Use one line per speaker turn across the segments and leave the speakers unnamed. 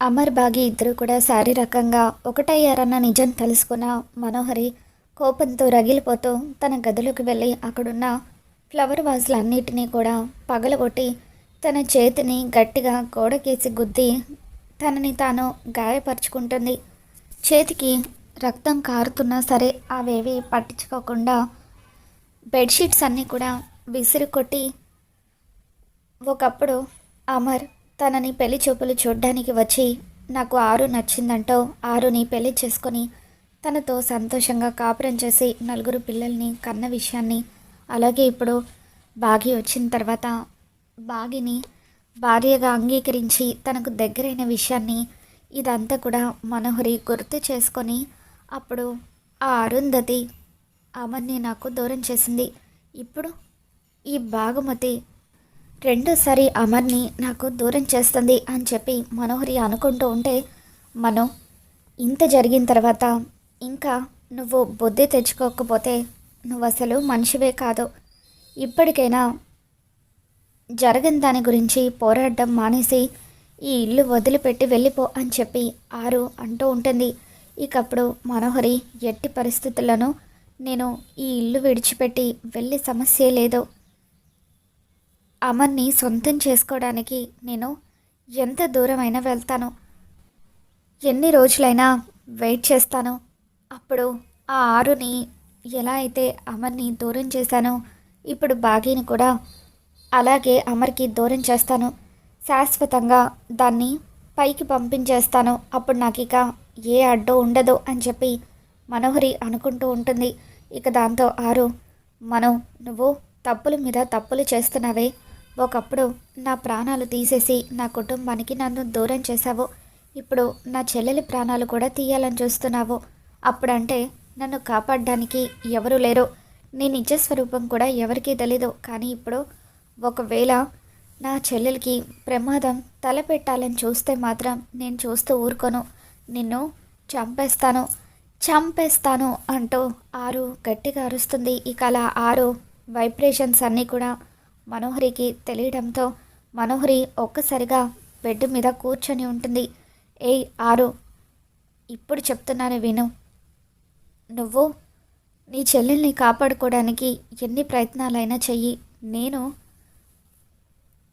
అమర్ బాగి ఇద్దరు కూడా శారీరకంగా ఒకటయ్యారన్న నిజం తెలుసుకున్న మనోహరి కోపంతో రగిలిపోతూ తన గదిలోకి వెళ్ళి అక్కడున్న ఫ్లవర్ వాజులన్నిటినీ కూడా పగలగొట్టి తన చేతిని గట్టిగా గోడకేసి గుద్ది తనని తాను గాయపరుచుకుంటుంది. చేతికి రక్తం కారుతున్నా సరే అవేవి పట్టించుకోకుండా బెడ్షీట్స్ అన్నీ కూడా విసిరి కొట్టి ఒకప్పుడు అమర్ తనని పెళ్ళి చూపులు చూడ్డానికి వచ్చి నాకు ఆరు నచ్చిందంటో ఆరుని పెళ్ళి చేసుకొని తనతో సంతోషంగా కాపురం చేసి నలుగురు పిల్లల్ని కన్న విషయాన్ని అలాగే ఇప్పుడు బాగి వచ్చిన తర్వాత బాగిని భార్యగా అంగీకరించి తనకు దగ్గరైన విషయాన్ని ఇదంతా కూడా మనోహరి గుర్తు చేసుకొని అప్పుడు ఆ అరుంధతి అమర్ని నాకు దూరం చేసింది. ఇప్పుడు ఈ భాగమతి రెండోసారి అమర్ని నాకు దూరం చేస్తుంది అని చెప్పి మనోహరి అనుకుంటూ ఉంటే మనం ఇంత జరిగిన తర్వాత ఇంకా నువ్వు బుద్ధి తెచ్చుకోకపోతే నువ్వు అసలు మనిషివే కాదు. ఇప్పటికైనా జరగని దాని గురించి పోరాడడం మానేసి ఈ ఇల్లు వదిలిపెట్టి వెళ్ళిపో అని చెప్పి ఆరు అంటూ ఉంటుంది. ఇకప్పుడు మనోహరి ఎట్టి పరిస్థితులను నేను ఈ ఇల్లు విడిచిపెట్టి వెళ్ళే సమస్యే లేదు. అమర్ని సొంతం చేసుకోవడానికి నేను ఎంత దూరమైనా వెళ్తాను. ఎన్ని రోజులైనా వెయిట్ చేస్తాను. అప్పుడు ఆ ఆరుని ఎలా అయితే అమర్ని దూరం చేశానో ఇప్పుడు బాగీని కూడా అలాగే అమర్కి దూరం చేస్తాను. శాశ్వతంగా దాన్ని పైకి పంపించేస్తాను. అప్పుడు నాకు ఇక ఏ అడ్డు ఉండదు అని చెప్పి మనోహరి అనుకుంటూ ఉంటుంది. ఇక దాంతో ఆరు మనం నువ్వు తప్పుల మీద తప్పులు చేస్తున్నావే. ఒకప్పుడు నా ప్రాణాలు తీసేసి నా కుటుంబానికి నన్ను దూరం చేశావు. ఇప్పుడు నా చెల్లెలి ప్రాణాలు కూడా తీయాలని చూస్తున్నావు. అప్పుడంటే నన్ను కాపాడడానికి ఎవరు లేరు. నీ నిజ స్వరూపం కూడా ఎవరికీ తెలీదు. కానీ ఇప్పుడు ఒకవేళ నా చెల్లెలకి ప్రమాదం తలపెట్టాలని చూస్తే మాత్రం నేను చూస్తూ ఊరుకోను. నిన్ను చంపేస్తాను. చంపేస్తాను అంటూ ఆరు గట్టిగా అరుస్తుంది. ఇక అలా ఆరు వైబ్రేషన్స్ అన్నీ కూడా మనోహరికి తెలియడంతో మనోహరి ఒక్కసారిగా బెడ్ మీద కూర్చొని ఉంటుంది. ఏయ్ ఆరు ఇప్పుడు చెప్తున్నాను విను. నువ్వు నీ చెల్లెల్ని కాపాడుకోవడానికి ఎన్ని ప్రయత్నాలైనా చెయ్యి. నేను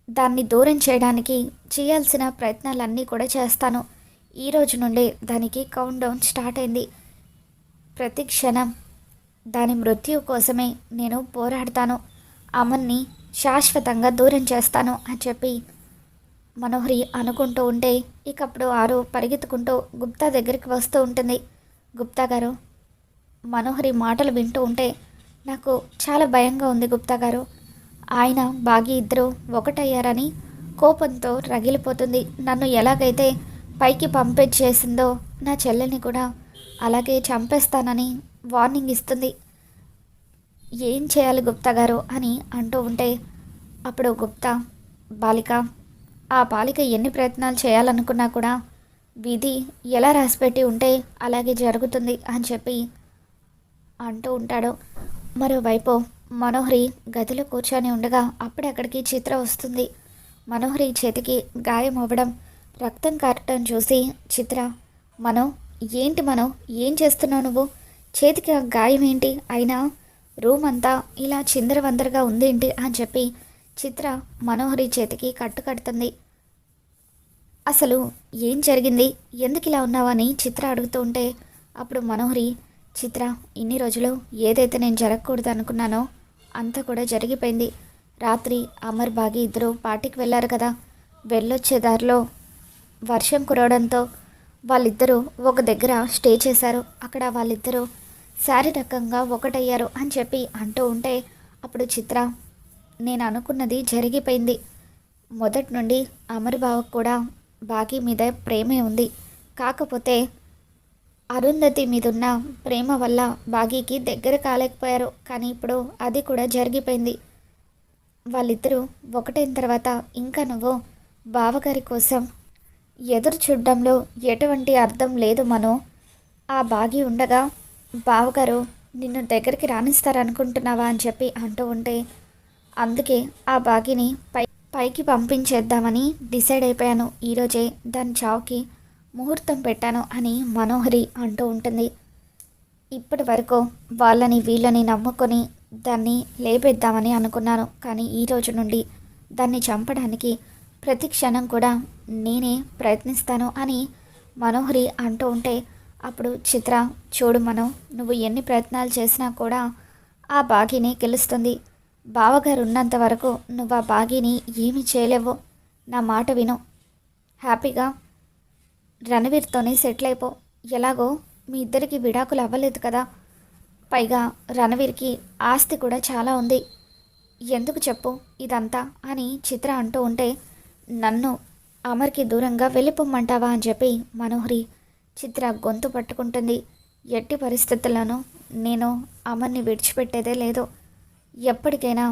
దాన్ని దూరం చేయడానికి చేయాల్సిన ప్రయత్నాలన్నీ కూడా చేస్తాను. ఈ రోజు నుండే దానికి కౌంట్ డౌన్ స్టార్ట్ అయింది. ప్రతి క్షణం దాని మృత్యు కోసమే నేను పోరాడతాను. అమన్ని శాశ్వతంగా దూరం చేస్తాను అని చెప్పి మనోహరి అనుకుంటూ ఉంటే ఇకప్పుడు ఆరు పరిగెత్తుకుంటూ గుప్తా దగ్గరికి వస్తూ ఉంటుంది. గుప్తా గారు మనోహరి మాటలు వింటూ ఉంటే నాకు చాలా భయంగా ఉంది గుప్తా గారు. ఆయన బాగి ఇద్దరు ఒకటయ్యారని కోపంతో రగిలిపోతుంది. నన్ను ఎలాగైతే పైకి పంపించేసిందో నా చెల్లెల్ని కూడా అలాగే చంపేస్తానని వార్నింగ్ ఇస్తుంది. ఏం చేయాలి గుప్తా గారు అని అంటూ ఉంటే అప్పుడు గుప్తా బాలిక ఆ బాలిక ఎన్ని ప్రయత్నాలు చేయాలనుకున్నా కూడా విధి ఎలా రాసిపెట్టి ఉంటే అలాగే జరుగుతుంది అని చెప్పి అంటూ ఉంటాడు. మరోవైపు మనోహరి గదిలో కూర్చొని ఉండగా అప్పుడే అక్కడికి చిత్ర వస్తుంది. మనోహరి చేతికి గాయం అవ్వడం రక్తం కారటం చూసి చిత్ర మనో ఏంటి మనో? ఏం చేస్తున్నావు నువ్వు? చేతికి ఆ గాయం ఏంటి? అయినా రూమ్ అంతా ఇలా చిందరవందరగా ఉందేంటి అని చెప్పి చిత్ర మనోహరి చేతికి కట్టు కడుతుంది. అసలు ఏం జరిగింది? ఎందుకు ఇలా ఉన్నావని చిత్ర అడుగుతూ ఉంటే అప్పుడు మనోహరి చిత్ర ఇన్ని రోజులు ఏదైతే నేను జరగకూడదు అనుకున్నానో అంతా కూడా జరిగిపోయింది. రాత్రి అమర్ బాగి ఇద్దరు పార్టీకి వెళ్ళారు కదా. వెళ్ళొచ్చే దారిలో వర్షం కురవడంతో వాళ్ళిద్దరూ ఒక దగ్గర స్టే చేశారు. అక్కడ వాళ్ళిద్దరూ శారీరకంగా ఒకటయ్యారు అని చెప్పి అంటూ ఉంటే అప్పుడు చిత్ర నేను అనుకున్నది జరిగిపోయింది. మొదటి నుండి అమర్ బావకు కూడా బాకీ మీద ప్రేమే ఉంది. కాకపోతే అరుంధతి మీదున్న ప్రేమ వల్ల బాగీకి దగ్గర కాలేకపోయారు. కానీ ఇప్పుడు అది కూడా జరిగిపోయింది. వాళ్ళిద్దరూ ఒకటైన తర్వాత ఇంకా నువ్వు బావగారి కోసం ఎదురు చూడడంలో ఎటువంటి అర్థం లేదు మనో. ఆ బాగి ఉండగా బావగారు నిన్ను దగ్గరికి రాణిస్తారనుకుంటున్నావా అని చెప్పి అంటూ ఉంటే అందుకే ఆ బాగిని పై పైకి పంపించేద్దామని డిసైడ్ అయిపోయాను. ఈరోజే దాని చావుకి ముహూర్తం పెట్టాను అని మనోహరి అంటూ ఉంటుంది. ఇప్పటి వరకు వాళ్ళని వీళ్ళని నమ్ముకొని దాన్ని లేపేద్దామని అనుకున్నాను. కానీ ఈ రోజు నుండి దాన్ని చంపడానికి ప్రతి క్షణం కూడా నేనే ప్రయత్నిస్తాను అని మనోహరి అంటూ ఉంటే అప్పుడు చిత్ర చూడు మనం నువ్వు ఎన్ని ప్రయత్నాలు చేసినా కూడా ఆ బాగిని గెలుస్తుంది. బావగారు ఉన్నంత వరకు నువ్వు ఆ బాగిని ఏమీ చేయలేవు. నా మాట విను. హ్యాపీగా రణవీర్తోనే సెటిల్ అయిపో. ఎలాగో మీ ఇద్దరికి విడాకులు అవ్వలేదు కదా. పైగా రణవీర్కి ఆస్తి కూడా చాలా ఉంది. ఎందుకు చెప్పు ఇదంతా అని చిత్ర అంటూ ఉంటే నన్ను అమర్కి దూరంగా వెళ్ళిపోమ్మంటావా అని చెప్పి మనోహరి చిత్ర గొంతు పట్టుకుంటుంది. ఎట్టి పరిస్థితుల్లోనూ నేను అమర్ని విడిచిపెట్టేదే లేదు. ఎప్పటికైనా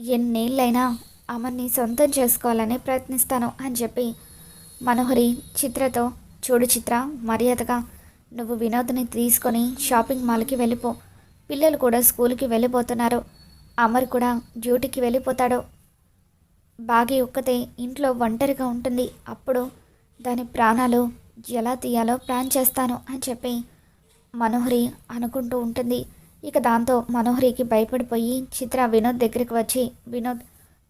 ఎన్నేళ్ళైనా అమర్ని సొంతం చేసుకోవాలని ప్రయత్నిస్తాను అని చెప్పి మనోహరి చిత్రతో చూడు చిత్ర మర్యాదగా నువ్వు వినోద్ని తీసుకొని షాపింగ్ మాల్కి వెళ్ళిపో. పిల్లలు కూడా స్కూల్కి వెళ్ళిపోతున్నారు. అమర్ కూడా డ్యూటీకి వెళ్ళిపోతాడు. బాగి ఒక్కతే ఇంట్లో ఒంటరిగా ఉంటుంది. అప్పుడు దాని ప్రాణాలు ఎలా తీయాలో ప్లాన్ చేస్తాను అని చెప్పి మనోహరి అనుకుంటూ ఉంటుంది. ఇక దాంతో మనోహరికి భయపడిపోయి చిత్ర వినోద్ దగ్గరికి వచ్చి వినోద్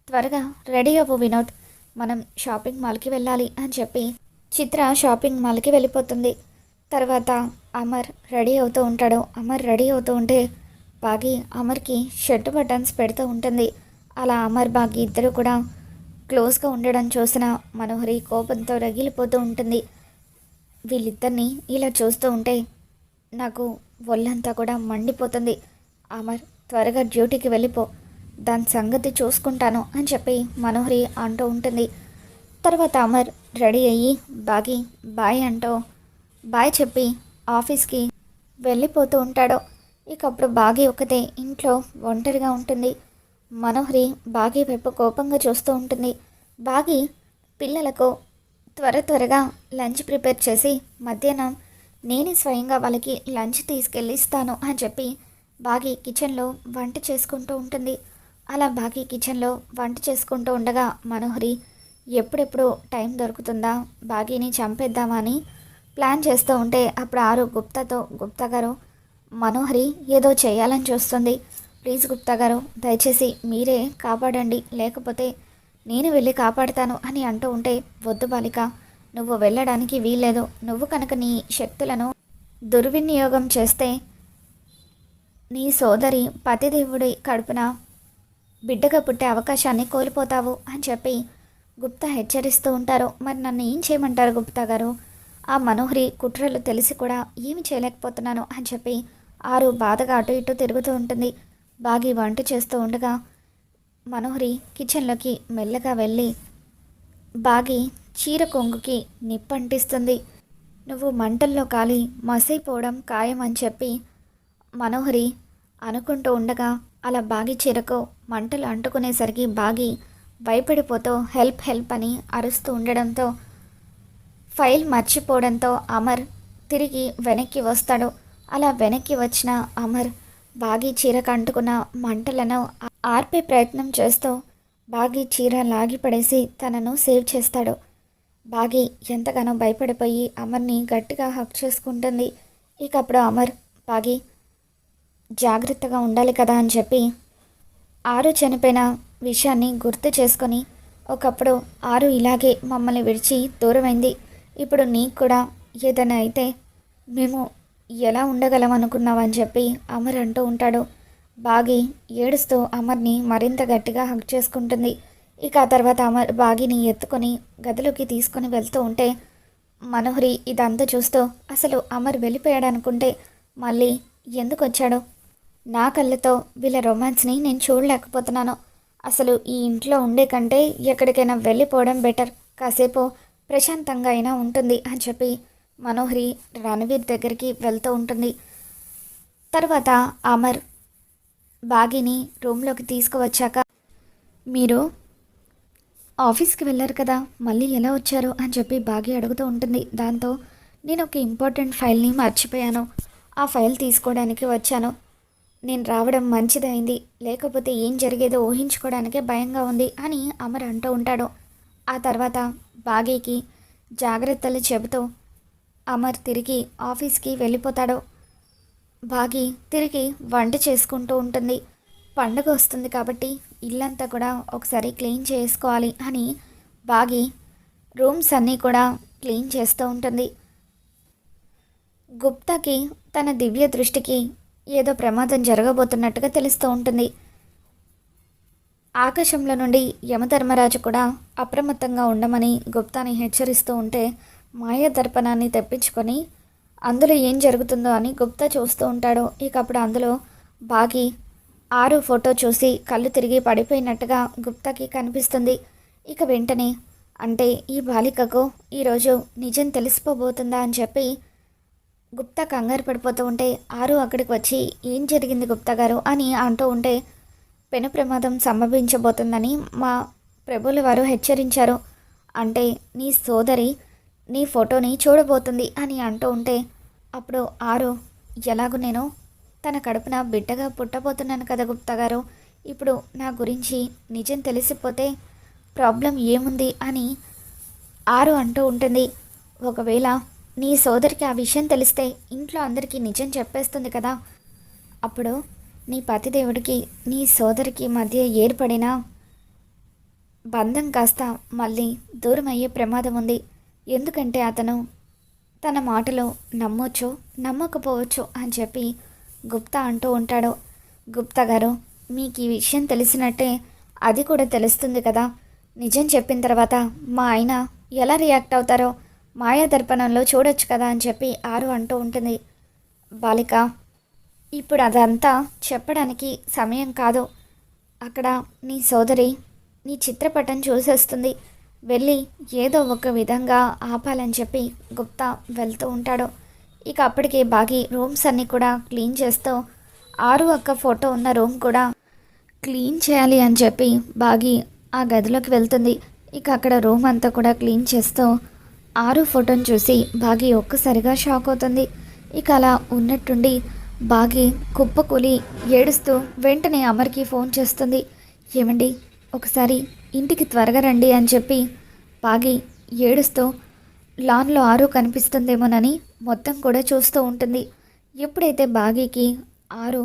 త్వరగా రెడీ అవ్వు వినోద్ మనం షాపింగ్ మాల్కి వెళ్ళాలి అని చెప్పి చిత్ర షాపింగ్ మాల్కి వెళ్ళిపోతుంది. తర్వాత అమర్ రెడీ అవుతూ ఉంటాడు. అమర్ రెడీ అవుతూ ఉంటే బాగి అమర్కి షర్ట్ బటన్స్ పెడుతూ ఉంటుంది. అలా అమర్ బాగి ఇద్దరు కూడా క్లోజ్గా ఉండడం చూసిన మనోహరి కోపంతో రగిలిపోతూ ఉంటుంది. వీళ్ళిద్దరిని ఇలా చూస్తూ ఉంటే నాకు ఒళ్ళంతా కూడా మండిపోతుంది. అమర్ త్వరగా డ్యూటీకి వెళ్ళిపో. దాని సంగతి చూసుకుంటాను అని చెప్పి మనోహరి అంటూ ఉంటుంది. తర్వాత అమర్ రెడీ అయ్యి బాగి బాయ్ అంటూ బాయ్ చెప్పి ఆఫీస్కి వెళ్ళిపోతూ ఉంటాడు. ఇక అప్పుడు బాగి ఒకతే ఇంట్లో ఒంటరిగా ఉంటుంది. మనోహరి బాగి వైపు కోపంగా చూస్తూ ఉంటుంది. బాగి పిల్లలకు త్వర త్వరగా లంచ్ ప్రిపేర్ చేసి మధ్యాహ్నం నేనే స్వయంగా వాళ్ళకి లంచ్ తీసుకెళ్ళిస్తాను అని చెప్పి బాగి కిచెన్లో వంట చేసుకుంటూ ఉంటుంది. అలా బాగి కిచెన్లో వంట చేసుకుంటూ ఉండగా మనోహరి ఎప్పుడెప్పుడు టైం దొరుకుతుందా? బాగీని చంపేద్దామా? అని ప్లాన్ చేస్తూ ఉంటే అప్పుడు ఆరు గుప్తాతో గుప్తా గారు మనోహరి ఏదో చేయాలని చూస్తుంది. ప్లీజ్ గుప్తా గారు దయచేసి మీరే కాపాడండి. లేకపోతే నేను వెళ్ళి కాపాడుతాను అని అంటూ ఉంటే వద్దు బాలిక నువ్వు వెళ్ళడానికి వీల్లేదు. నువ్వు కనుక నీ శక్తులను దుర్వినియోగం చేస్తే నీ సోదరి పతిదేవుడి కడుపున బిడ్డగా పుట్టే అవకాశాన్ని కోల్పోతావు అని చెప్పి గుప్తా హెచ్చరిస్తూ ఉంటారు. మరి నన్ను ఏం చేయమంటారు గుప్తా గారు? ఆ మనోహరి కుట్రలు తెలిసి కూడా ఏమి చేయలేకపోతున్నాను అని చెప్పి ఆరు బాధగా అటు ఇటు తిరుగుతూ ఉంటుంది. బాగి వంట చేస్తూ ఉండగా మనోహరి కిచెన్లోకి మెల్లగా వెళ్ళి బాగి చీర కొంగుకి నిప్పంటిస్తుంది. నువ్వు మంటల్లో కాలి మసైపోవడం ఖాయం అని చెప్పి మనోహరి అనుకుంటూ ఉండగా అలా బాగి చీరకు మంటలు అంటుకునేసరికి బాగి భయపడిపోతూ హెల్ప్ హెల్ప్ అని అరుస్తూ ఉండడంతో ఫైల్ మర్చిపోవడంతో అమర్ తిరిగి వెనక్కి వస్తాడు. అలా వెనక్కి వచ్చిన అమర్ బాగి చీరకు అంటుకున్న మంటలను ఆర్పే ప్రయత్నం చేస్తూ బాగి చీర లాగిపడేసి తనను సేవ్ చేస్తాడు. బాగి ఎంతగానో భయపడిపోయి అమర్ని గట్టిగా హక్ చేసుకుంటుంది. ఇక అప్పుడు అమర్ బాగి జాగ్రత్తగా ఉండాలి కదా అని చెప్పి ఆరు చనిపోయిన విషయాన్ని గుర్తు చేసుకొని ఒకప్పుడు ఆరు ఇలాగే మమ్మల్ని విడిచి దూరమైంది. ఇప్పుడు నీకు కూడా ఏదైనా అయితే మేము ఎలా ఉండగలం అనుకున్నావని చెప్పి అమర్ అంటూ ఉంటాడు. బాగి ఏడుస్తూ అమర్ని మరింత గట్టిగా హక్ చేసుకుంటుంది. ఇక ఆ తర్వాత అమర్ బాగిని ఎత్తుకొని గదిలోకి తీసుకొని వెళ్తూ ఉంటే మనోహరి ఇదంతా చూస్తూ అసలు అమర్ వెళ్ళిపోయాడు అనుకుంటే మళ్ళీ ఎందుకు వచ్చాడు నా కళ్ళతో వీళ్ళ రొమాన్స్ని నేను చూడలేకపోతున్నాను. అసలు ఈ ఇంట్లో ఉండే కంటే ఎక్కడికైనా వెళ్ళిపోవడం బెటర్ కాసేపు ప్రశాంతంగా అయినా ఉంటుంది అని చెప్పి మనోహరి రణవీర్ దగ్గరికి వెళ్తూ ఉంటుంది. తర్వాత అమర్ బాగిని రూమ్లోకి తీసుకువచ్చాక మీరు ఆఫీస్కి వెళ్ళారు కదా మళ్ళీ ఎలా వచ్చారు? అని చెప్పి బాగి అడుగుతూ ఉంటుంది. దాంతో నేను ఒక ఇంపార్టెంట్ ఫైల్ని మర్చిపోయాను. ఆ ఫైల్ తీసుకోవడానికి వచ్చాను. నేను రావడం మంచిదైంది. లేకపోతే ఏం జరిగేదో ఊహించుకోవడానికే భయంగా ఉంది అని అమర్ అంటూ ఉంటాడు. ఆ తర్వాత బాగీకి జాగ్రత్తలు చెబుతూ అమర్ తిరిగి ఆఫీస్కి వెళ్ళిపోతాడు. బాగి తిరిగి వంట చేసుకుంటూ ఉంటుంది. పండగ వస్తుంది కాబట్టి ఇల్లంతా కూడా ఒకసారి క్లీన్ చేసుకోవాలి అని బాగి రూమ్స్ అన్నీ కూడా క్లీన్ చేస్తూ ఉంటుంది. గుప్తాకి తన దివ్య దృష్టికి ఏదో ప్రమాదం జరగబోతున్నట్టుగా తెలుస్తూ ఉంటుంది. ఆకాశంలో నుండి యమధర్మరాజు కూడా అప్రమత్తంగా ఉండమని గుప్తాని హెచ్చరిస్తూ ఉంటే మాయ దర్పణాన్ని తెప్పించుకొని అందులో ఏం జరుగుతుందో అని గుప్తా చూస్తూ ఉంటాడు. ఇక అప్పుడు అందులో బాగి ఆరు ఫోటో చూసి కళ్ళు తిరిగి పడిపోయినట్టుగా గుప్తాకి కనిపిస్తుంది. ఇక వెంటనే అంటే ఈ బాలికకు ఈరోజు నిజం తెలిసిపోబోతుందా అని చెప్పి గుప్తా కంగారు పడిపోతూ ఉంటే ఆరు అక్కడికి వచ్చి ఏం జరిగింది గుప్తా గారు అని అంటూ ఉంటే పెను ప్రమాదం సంభవించబోతుందని మా ప్రభుల వారు హెచ్చరించారు. అంటే నీ సోదరి నీ ఫోటోని చూడబోతుంది అని అంటూ ఉంటే అప్పుడు ఆరు ఎలాగో నేను? తన కడుపున బిడ్డగా పుట్టబోతున్నాను కదా గుప్తా గారు. ఇప్పుడు నా గురించి నిజం తెలిసిపోతే ప్రాబ్లం ఏముంది అని ఆరు అంటూ ఉంటుంది. ఒకవేళ నీ సోదరికి ఆ విషయం తెలిస్తే ఇంట్లో అందరికీ నిజం చెప్పేస్తుంది కదా. అప్పుడు నీ పతిదేవుడికి నీ సోదరికి మధ్య ఏర్పడిన బంధం కాస్త మళ్ళీ దూరం అయ్యే ప్రమాదం ఉంది. ఎందుకంటే అతను తన మాటలు నమ్మొచ్చు నమ్మకపోవచ్చు అని చెప్పి గుప్తా అంటూ ఉంటాడు. గుప్తా గారు మీకు ఈ విషయం తెలిసినట్టే అది కూడా తెలుస్తుంది కదా. నిజం చెప్పిన తర్వాత మా ఆయన ఎలా రియాక్ట్ అవుతారో మాయా దర్పణంలో చూడొచ్చు కదా అని చెప్పి ఆరు అంటూ ఉంటుంది. బాలిక ఇప్పుడు అదంతా చెప్పడానికి సమయం కాదు. అక్కడ నీ సోదరి నీ చిత్రపటం చూసేస్తుంది. వెళ్ళి ఏదో ఒక విధంగా ఆపాలని చెప్పి గుప్తా వెళ్తూ ఉంటాడు. ఇక అప్పటికే బాగి రూమ్స్ అన్నీ కూడా క్లీన్ చేస్తూ ఆరు ఒక్క ఫోటో ఉన్న రూమ్ కూడా క్లీన్ చేయాలి అని చెప్పి బాగి ఆ గదిలోకి వెళ్తుంది. ఇక అక్కడ రూమ్ అంతా కూడా క్లీన్ చేస్తూ ఆరు ఫోటోని చూసి బాగి ఒక్కసారిగా షాక్ అవుతుంది. ఇక అలా ఉన్నట్టుండి బాగి కుప్పకూలి ఏడుస్తూ వెంటనే అమర్కి ఫోన్ చేస్తుంది. ఏమండి ఒకసారి ఇంటికి త్వరగా రండి అని చెప్పి బాగి ఏడుస్తూ లాన్లో ఆరు కనిపిస్తుందేమోనని మొత్తం కూడా చూస్తూ ఉంటుంది. ఎప్పుడైతే బాగీకి ఆరు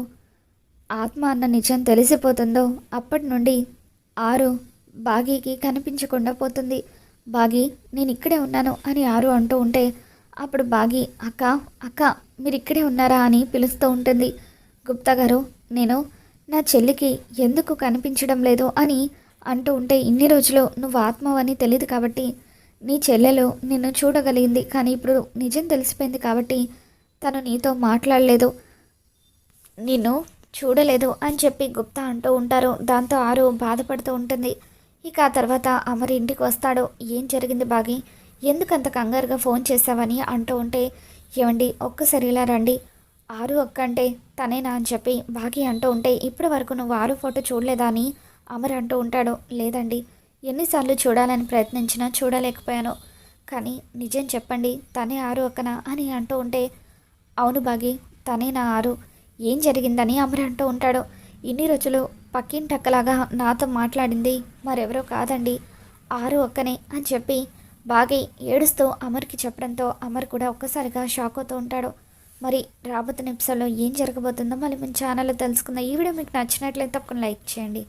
ఆత్మ అన్న నిజం తెలిసిపోతుందో అప్పటి నుండి ఆరు బాగీకి కనిపించకుండా పోతుంది. బాగి నేను ఇక్కడే ఉన్నాను అని ఆరు అంటూ ఉంటే అప్పుడు బాగి అక్క అక్క మీరు ఇక్కడే ఉన్నారా? అని పిలుస్తూ ఉంటుంది. గుప్తా గారు నేను నా చెల్లికి ఎందుకు కనిపించడం లేదు? అని అంటూ ఉంటే ఇన్ని రోజులు నువ్వు ఆత్మవని తెలియదు కాబట్టి నీ చెల్లెలు నిన్ను చూడగలిగింది. కానీ ఇప్పుడు నిజం తెలిసిపోయింది కాబట్టి తను నీతో మాట్లాడలేదు. నిన్ను చూడలేదు అని చెప్పి గుప్తా అంటూ ఉంటారు. దాంతో ఆరు బాధపడుతూ ఉంటుంది. ఇక ఆ తర్వాత అమర్ ఇంటికి వస్తాడు. ఏం జరిగింది బాగి? ఎందుకంత కంగారుగా ఫోన్ చేసావని అంటూ ఉంటే ఏమండి ఒక్కసారి ఇలా రండి. ఆరు ఒక్క అంటే తనేనా అని చెప్పి బాగి అంటూ ఉంటే ఇప్పటి వరకు నువ్వు ఆరు ఫోటో చూడలేదా అని అమర్ అంటూ ఉంటాడు లేదండి ఎన్నిసార్లు చూడాలని ప్రయత్నించినా చూడలేకపోయాను. కానీ నిజం చెప్పండి తనే ఆరు ఒక్కనా? అని అంటూ ఉంటే అవును బాగి తనే నా ఆరు. ఏం జరిగిందని అమర్ అంటూ ఉంటాడు. ఇన్ని రోజులు పక్కింటక్కలాగా నాతో మాట్లాడింది మరెవరో కాదండి ఆరు ఒక్కనే అని చెప్పి బాగా ఏడుస్తూ అమర్కి చెప్పడంతో అమర్ కూడా ఒక్కసారిగా షాక్ అవుతూ ఉంటాడు. మరి రాబోతున్న ఎపిసోడ్లో ఏం జరగబోతుందో మళ్ళీ మన ఛానల్లో తెలుసుకుందాం. ఈ వీడియో మీకు నచ్చినట్లయితే తప్పకుండా లైక్ చేయండి.